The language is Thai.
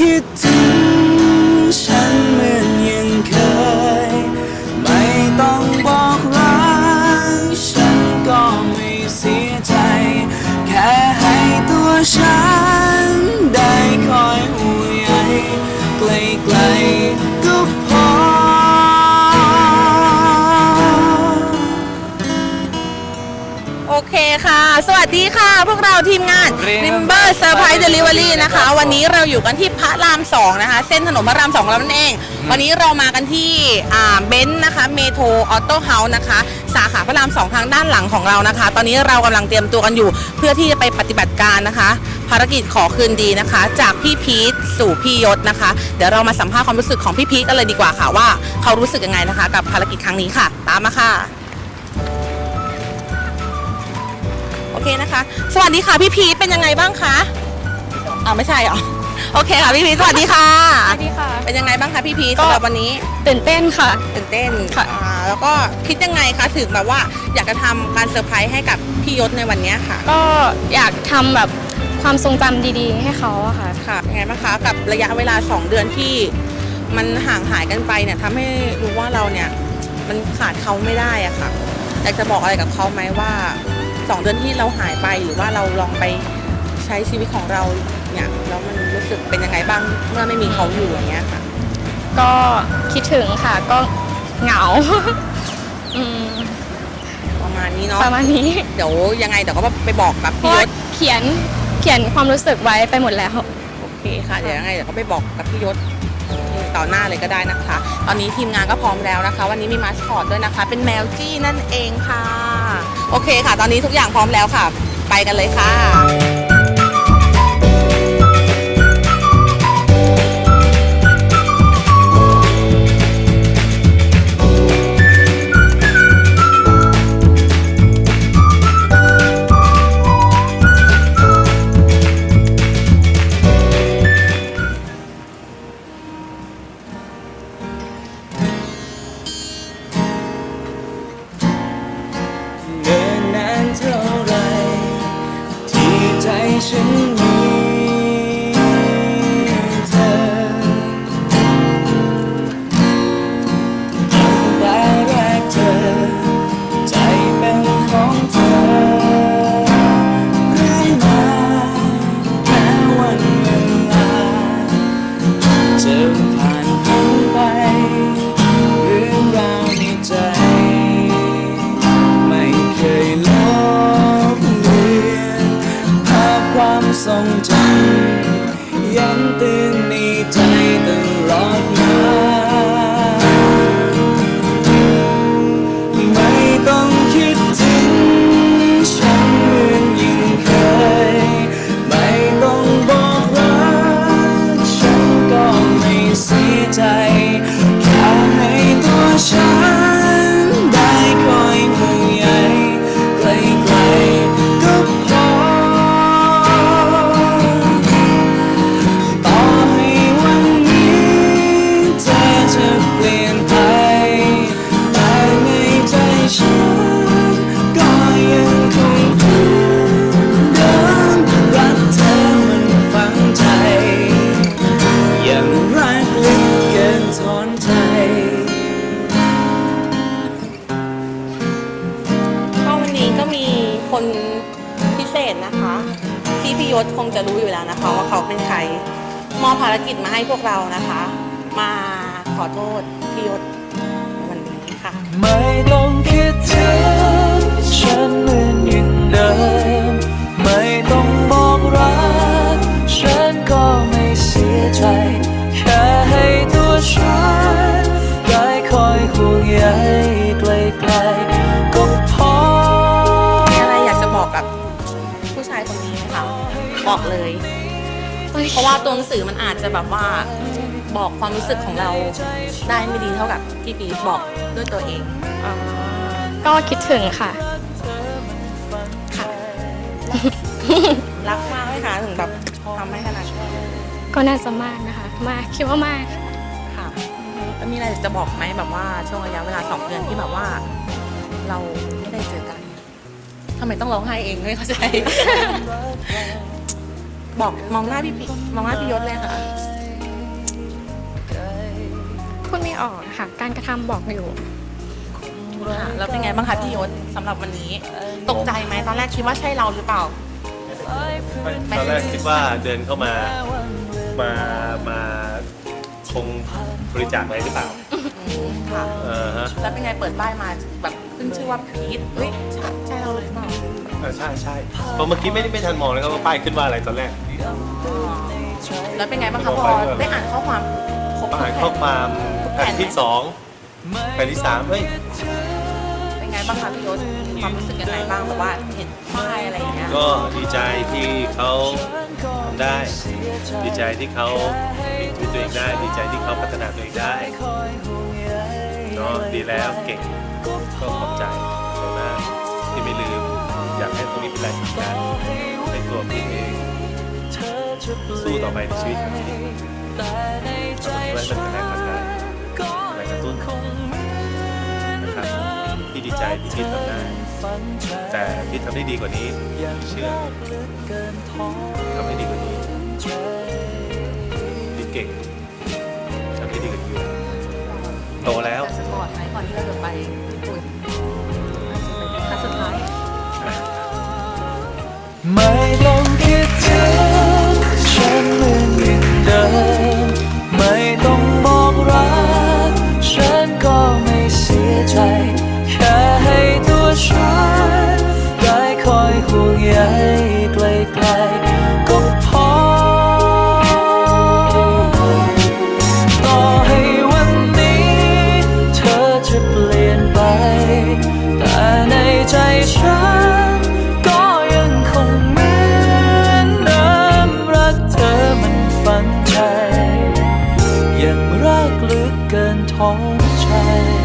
คิดถึง ดีค่ะ พวกเราทีมงาน Rimber Surprise Delivery นะคะ วันนี้เราอยู่กันที่พระราม2นะคะ เส้นถนนพระราม2แล้วนั่นเอง วันนี้เรามากันที่อ่าเบนซ์นะคะเมโทรออโต้เฮาส์นะคะ สาขาพระราม2ทางด้านหลังของเรานะคะ ตอนนี้เรากำลังเตรียมตัวกันอยู่ เพื่อที่จะไปปฏิบัติการนะคะ ภารกิจขอคืนดีนะคะ จากพี่พีทสู่พี่ยศนะคะ เดี๋ยวเรามาสัมภาษณ์ความรู้สึกของพี่พีทกันเลยดีกว่าค่ะว่าเขารู้สึกยังไงนะคะ กับภารกิจครั้งนี้ค่ะ ตามมาค่ะ เคนะคะ สวัสดีค่ะพี่พีทเป็นยังไงบ้างคะอ้าวไม่ใช่เหรอโอเคค่ะพี่พีทสวัสดีค่ะ สวัสดีค่ะ เป็นยังไงบ้างคะพี่พีทก็สำหรับวันนี้ตื่นเต้นค่ะ ตื่นเต้นค่ะอ่าแล้วก็คิดยังไงคะถึงแบบว่า อยากจะทำการเซอร์ไพรส์ให้กับพี่ยศในวันเนี้ยค่ะก็อยากทำแบบความทรงจำดีๆ ให้เขาอะค่ะ ค่ะเป็นไงบ้างคะกับระยะเวลา 2 เดือนที่มันห่างหายกันไปเนี่ยทำให้รู้ว่าเราเนี่ยมันขาดเขาไม่ได้อะค่ะอยากจะบอกอะไรกับเขาไหมว่า สองเดือนที่เราหายไปหรือว่าเราลองไปใช้ชีวิตของเราเนี่ยแล้วมันรู้สึกเป็นยังไงบ้างเมื่อไม่มีเขาอยู่อย่างเงี้ยค่ะ ก็คิดถึงค่ะก็เหงา อืมประมาณนี้เนาะประมาณนี้ เดี๋ยวยังไงเดี๋ยวก็ไปบอกกับเพพี่ราะยว่าศเขียนเขียนความรู้สึกไว้ไปหมดแล้ว โอเคค่ะเดี๋ยวยังไงเดี๋ยวก็ไปบอกกับพี่ยศต่อหน้าเลยก็ได้นะคะ ตอนนี้ทีมงานก็พร้อมแล้วนะคะ วันนี้มีมาสคอตด้วยนะคะ เป็นแมวจี้นั่นเองค่ะ โอเคค่ะ ตอนนี้ทุกอย่างพร้อมแล้วค่ะ ไปกันเลยค่ะ ชคงจะรู้อยู่แล้วนะคะ ว่าเขาเป็นใครมอบภารกิจมาให้พวกเรานะคะ มาขอโทษพี่ยศวันนี้ค่ะ ไม่ต้องคิดถึงฉันเหมือนอย่างเดิม เพราะว่าตัวหนังสือมันอาจจะแบบว่าบอกความรู้สึกของเราได้ไม่ดีเท่ากับที่ปีบอกด้วยตัวเองอ๋อก็คิดถึงค่ะ ค่ะ รักมากไหมคะถึงแบบทำให้ขนาดนี้ก็น่าจะมากนะคะ มากคิดว่ามากค่ะแล้วมีอะไรจะบอกไหมแบบว่าช่วงระยะเวลาสองเดือนที่แบบว่า เราไม่ได้เจอกันทำไมต้องร้องไห้เองไม่เข้าใจ บอกมองหน้าพี่มองหน้าพี่ยศเลยค่ะ พูดไม่ออกค่ะ การกระทำบอกอยู่ ค่ะแล้วเป็นไงบ้างคะพี่ยศสำหรับวันนี้ ตกใจไหมตอนแรกคิดว่าใช่เราหรือเปล่า ตอนแรกคิดว่าเดินเข้ามา มา มาคงบริจาคอะไรหรือเปล่าค่ะแล้วเป็นไงเปิดป้ายมาแบบขึ้นชื่อว่าพีทเฮ้ยใช่ใช่เราเออใช่ใช่เพราะเมื่อกี้ไม่ได้ไม่ทันมองเลยครับว่าป้ายขึ้นว่าอะไรตอนแรกแล้วเป็นไงบ้างคะพอได้อ่านข้อความครบมาทุอ่านกข้อแผ่นความทุกแผ่แผ่นนที่สองแผ่นที่สามเฮ้ย เป็นไงบ้างคะพี่ยศมีความรู้สึกยังไงบ้างแบบว่าเห็นป้ายอะไรอย่างเงี้ยก็ดีใจที่เขาทำได้ ดีใจที่เขามีชีวิตตัวเองได้ ดีใจที่เขาพัฒนาตัวเองได้เนาะดีแล้วเก่งก็ขอบ แรงผลักดันในตัวพี่เอง สู้ต่อไปในชีวิตของพี่เอาตรงนี้ไว้เป็นแรงผลักดันแรงกระตุ้นนะครับพี่ดีใจที่พี่ทำได้ แต่พี่ทำได้ดีกว่านี้เชื่อทำให้ดีกว่านี้พี่เก่งทำให้ดีกว่านี้โตแล้วสปอร์ตไหมก่อนที่เราจะไป ไม่ต้อง งใ